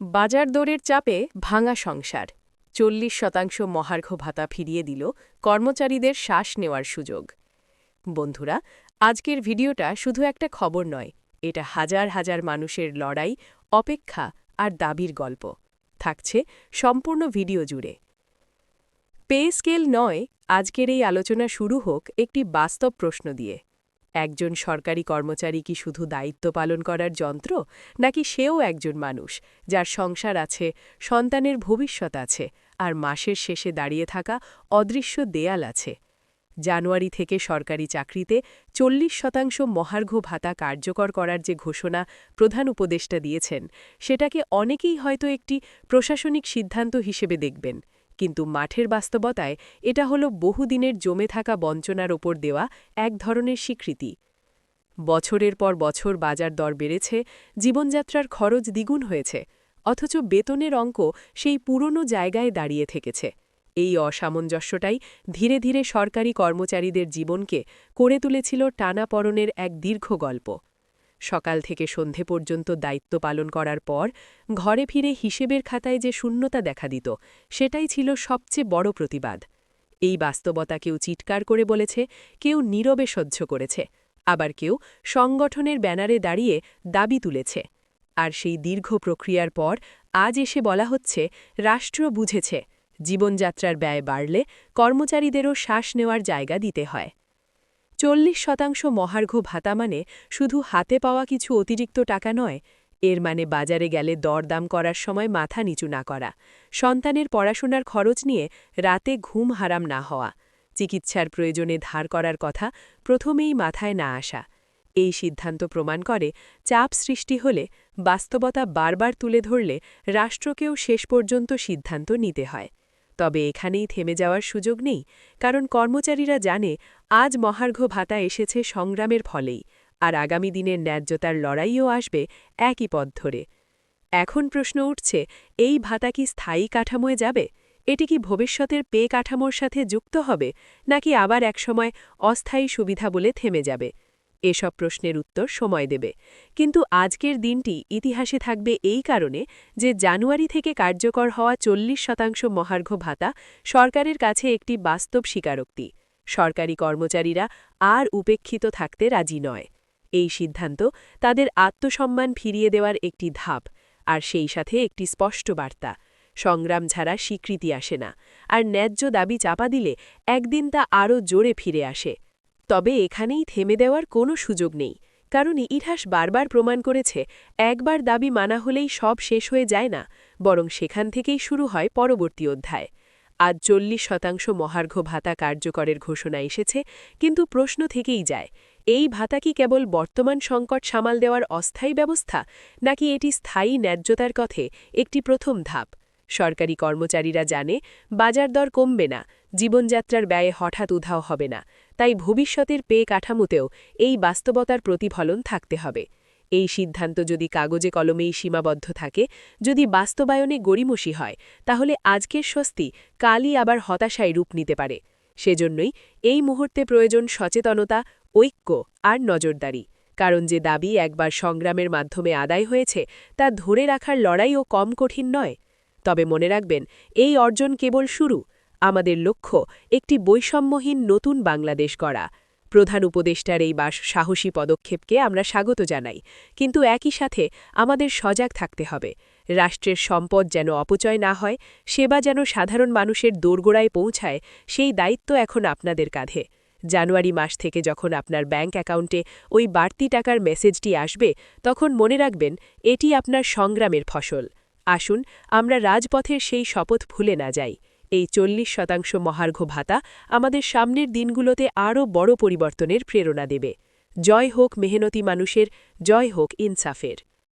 বাজার দরের চাপে ভাঙা সংসার। চল্লিশ শতাংশ মহার্ঘ ভাতা ফিরিয়ে দিল কর্মচারীদের শ্বাস নেওয়ার সুযোগ। বন্ধুরা, আজকের ভিডিওটা শুধু একটা খবর নয়, এটা হাজার হাজার মানুষের লড়াই, অপেক্ষা আর দাবির গল্প। থাকছে সম্পূর্ণ ভিডিও জুড়ে। পে স্কেল নয়, আজকের এই আলোচনা শুরু হোক একটি বাস্তব প্রশ্ন দিয়ে। একজন সরকারি কর্মচারী কি শুধু দায়িত্ব পালন করার যন্ত্র, নাকি সেও একজন মানুষ, যার সংসার আছে, সন্তানের ভবিষ্যৎ আছে, আর মাসের শেষে দাঁড়িয়ে থাকা অদৃশ্য দেয়াল আছে? জানুয়ারি থেকে সরকারি চাকরিতে চল্লিশ শতাংশ মহার্ঘ ভাতা কার্যকর করার যে ঘোষণা প্রধান উপদেষ্টা দিয়েছেন, সেটাকে অনেকেই হয়তো একটি প্রশাসনিক সিদ্ধান্ত হিসেবে দেখবেন। কিন্তু মাঠের বাস্তবতায় এটা হল বহুদিনের জমে থাকা বঞ্চনার ওপর দেওয়া এক ধরনের স্বীকৃতি। বছরের পর বছর বাজার দর বেড়েছে, জীবনযাত্রার খরচ দ্বিগুণ হয়েছে, অথচ বেতনের অঙ্ক সেই পুরনো জায়গায় দাঁড়িয়ে থেকেছে। এই অসামঞ্জস্যটাই ধীরে ধীরে সরকারি কর্মচারীদের জীবনকে করে তুলেছিল টানাপড়নের এক দীর্ঘ গল্প। সকাল থেকে সন্ধে পর্যন্ত দায়িত্ব পালন করার পর ঘরে ফিরে হিসেবের খাতায় যে শূন্যতা দেখা দিত, সেটাই ছিল সবচেয়ে বড় প্রতিবাদ। এই বাস্তবতা কেউ চিৎকার করে বলেছে, কেউ নীরবে সহ্য করেছে, আবার কেউ সংগঠনের ব্যানারে দাঁড়িয়ে দাবি তুলেছে। আর সেই দীর্ঘ প্রক্রিয়ার পর আজ এসে বলা হচ্ছে, রাষ্ট্র বুঝেছে, জীবনযাত্রার ব্যয় বাড়লে কর্মচারীদেরও শ্বাস নেওয়ার জায়গা দিতে হয়। চল্লিশ শতাংশ মহার্ঘ ভাতা মানে শুধু হাতে পাওয়া কিছু অতিরিক্ত টাকা নয়, এর মানে বাজারে গেলে দরদাম করার সময় মাথা নিচু না করা, সন্তানের পড়াশোনার খরচ নিয়ে রাতে ঘুম হারাম না হওয়া, চিকিৎসার প্রয়োজনে ধার করার কথা প্রথমেই মাথায় না আসা। এই সিদ্ধান্ত প্রমাণ করে চাপ সৃষ্টি হলে বাস্তবতা বারবার তুলে ধরলে রাষ্ট্রকেও শেষ পর্যন্ত সিদ্ধান্ত নিতে হয়। তবে এখানেই থেমে যাওয়ার সুযোগ নেই, কারণ কর্মচারীরা জানে আজ মহার্ঘ ভাতা এসেছে সংগ্রামের ফলেই, আর আগামী দিনের ন্যায্যতার লড়াইও আসবে একই পথ ধরে। এখন প্রশ্ন উঠছে, এই ভাতা কি স্থায়ী কাঠামোয় যাবে? এটি কি ভবিষ্যতের পে কাঠামোর সাথে যুক্ত হবে, নাকি আবার একসময় অস্থায়ী সুবিধা বলে থেমে যাবে? এসব প্রশ্নের উত্তর সময় দেবে। কিন্তু আজকের দিনটি ইতিহাসে থাকবে এই কারণে যে জানুয়ারি থেকে কার্যকর হওয়া চল্লিশ শতাংশ মহার্ঘ ভাতা সরকারের কাছে একটি বাস্তব স্বীকারোক্তি। সরকারি কর্মচারীরা আর উপেক্ষিত থাকতে রাজি নয়। এই সিদ্ধান্ত তাদের আত্মসম্মান ফিরিয়ে দেওয়ার একটি ধাপ আর সেই সাথে একটি স্পষ্ট বার্তা। সংগ্রাম ছাড়া স্বীকৃতি আসে না। আর ন্যায্য দাবি চাপা দিলে একদিন তা আরও জোরে ফিরে আসে। তবে এখানেই থেমে দেওয়ার কোনো সুযোগ নেই, কারণ ইতিহাস বারবার প্রমাণ করেছে, একবার দাবি মানা হলেই সব শেষ হয়ে যায় না, বরং সেখান থেকেই শুরু হয় পরবর্তী অধ্যায়। আজ চল্লিশ শতাংশ মহার্ঘ ভাতা কার্যকরের ঘোষণা এসেছে, কিন্তু প্রশ্ন থেকেই যায়, এই ভাতা কি কেবল বর্তমান সংকট সামাল দেওয়ার অস্থায়ী ব্যবস্থা, নাকি এটি স্থায়ী ন্যায্যতার কথে একটি প্রথম ধাপ? সরকারি কর্মচারীরা জানে, বাজার দর কমবে না জীবনযাত্রার ব্যয়ে হঠাৎ উধাও হবে না, তাই ভবিষ্যতের পে কাঠামোতেও এই বাস্তবতার প্রতিফলন থাকতে হবে। এই সিদ্ধান্ত যদি কাগজে কলমেই সীমাবদ্ধ থাকে, যদি বাস্তবায়নে গড়িমসি হয়, তাহলে আজকের স্বস্তি কালই আবার হতাশায় রূপ নিতে পারে। সেজন্যই এই মুহূর্তে প্রয়োজন সচেতনতা, ঐক্য আর নজরদারি। কারণ যে দাবি একবার সংগ্রামের মাধ্যমে আদায় হয়েছে, তা ধরে রাখার লড়াইও কম কঠিন নয়। তবে মনে রাখবেন, এই অর্জন কেবল শুরু। আমাদের লক্ষ্য একটি বৈষম্যহীন নতুন বাংলাদেশ গড়া। প্রধান উপদেষ্টার এই বাস সাহসী পদক্ষেপকে আমরা স্বাগত জানাই, কিন্তু একই সাথে আমাদের সজাগ থাকতে হবে। রাষ্ট্রের সম্পদ যেন অপচয় না হয়, সেবা যেন সাধারণ মানুষের দোরগোড়ায় পৌঁছায়, সেই দায়িত্ব এখন আপনাদের কাঁধে। জানুয়ারি মাস থেকে যখন আপনার ব্যাঙ্ক অ্যাকাউন্টে ওই বাড়তি টাকার মেসেজটি আসবে, তখন মনে রাখবেন এটি আপনার সংগ্রামের ফসল। আসুন, আমরা রাজপথের সেই শপথ ভুলে না যাই। এই চল্লিশ শতাংশ মহার্ঘ ভাতা আমাদের সামনের দিনগুলোতে আরও বড় পরিবর্তনের প্রেরণা দেবে। জয় হোক মেহনতি মানুষের, জয় হোক ইনসাফের।